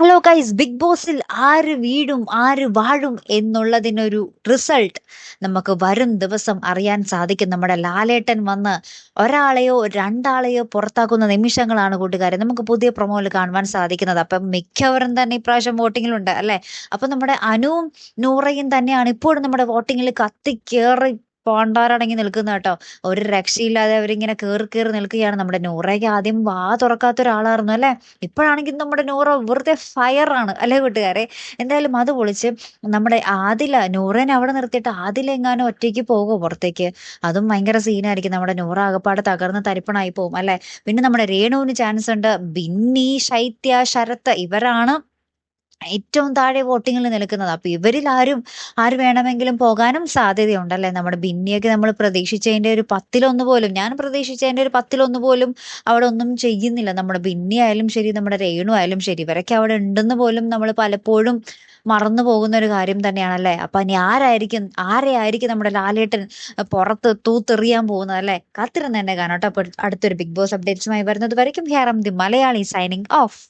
Hello guys big ബോസിൽ ആര് വീടും ആര് വാഴും എന്നുള്ളതിനൊരു റിസൾട്ട് നമുക്ക് വരും ദിവസം അറിയാൻ സാധിക്കും. നമ്മുടെ ലാലേട്ടൻ വന്ന് ഒരാളെയോ രണ്ടാളെയോ പുറത്താക്കുന്ന നിമിഷങ്ങളാണ് കൂട്ടുകാരെ. നമുക്ക് പുതിയ പ്രൊമോയിൽ കാണുവാൻ സാധിക്കുന്നത്. അപ്പം മിക്കവരും തന്നെ ഇപ്രാവശ്യം വോട്ടിങ്ങിലുണ്ട് അല്ലേ? അപ്പം നമ്മുടെ അനുവും നൂറയും തന്നെയാണ് ഇപ്പോഴും നമ്മുടെ വോട്ടിങ്ങിൽ കത്തിക്കേറി പോണ്ടാരടങ്ങി നിൽക്കുന്ന കേട്ടോ. ഒരു രക്ഷയില്ലാതെ അവരിങ്ങനെ കയറി കയറി നിൽക്കുകയാണ് നമ്മുടെ നൂറയ്ക്ക് ആദ്യം വാ തുറക്കാത്ത ഒരാളായിരുന്നു അല്ലെ? ഇപ്പോഴാണെങ്കിൽ നമ്മുടെ നൂറ വെറുതെ ഫയറാണ് അല്ലെ കൂട്ടുകാരെ? എന്തായാലും അത് പൊളിച്ച് നമ്മുടെ ആദില നൂറേനെ അവിടെ നിർത്തിയിട്ട് ആദില എങ്ങാനും ഒറ്റയ്ക്ക് പോകുമോ പുറത്തേക്ക്? അതും ഭയങ്കര സീനായിരിക്കും നമ്മുടെ നൂറ ആകപ്പാടെ തകർന്ന് തരിപ്പണായി പോകും അല്ലെ? പിന്നെ നമ്മുടെ രേണുവിന് ചാൻസ് ഉണ്ട്. ബിന്നി ശൈത്യ ശരത്ത് ഇവരാണ് ഏറ്റവും താഴെ വോട്ടിങ്ങിൽ നിൽക്കുന്നത്. അപ്പൊ ഇവരിൽ ആരും ആര് വേണമെങ്കിലും പോകാനും സാധ്യതയുണ്ടല്ലേ? നമ്മുടെ ബിന്നിയൊക്കെ നമ്മൾ പ്രതീക്ഷിച്ചതിന്റെ ഒരു പത്തിലൊന്ന് പോലും ഞാൻ പ്രതീക്ഷിച്ചതിന്റെ ഒരു പത്തിലൊന്ന് പോലും അവിടെ ഒന്നും ചെയ്യുന്നില്ല. നമ്മുടെ ബിന്നി ആയാലും ശരി നമ്മുടെ രേണു ആയാലും ശരി ഇവരൊക്കെ അവിടെ ഉണ്ടെന്ന് പോലും നമ്മൾ പലപ്പോഴും മറന്നു പോകുന്ന ഒരു കാര്യം തന്നെയാണല്ലേ? അപ്പൊ ഇനി ആരായിരിക്കും ആരെയായിരിക്കും നമ്മുടെ ലാലേട്ടൻ പുറത്ത് തൂത്തെറിയാൻ പോകുന്നത് അല്ലേ? കാത്തിരുന്ന് തന്നെ കാണാം കേട്ടോ. അടുത്തൊരു ബിഗ് ബോസ് അപ്ഡേറ്റ്സുമായി വരുന്നത് വരയ്ക്കും. Here the Malayali signing off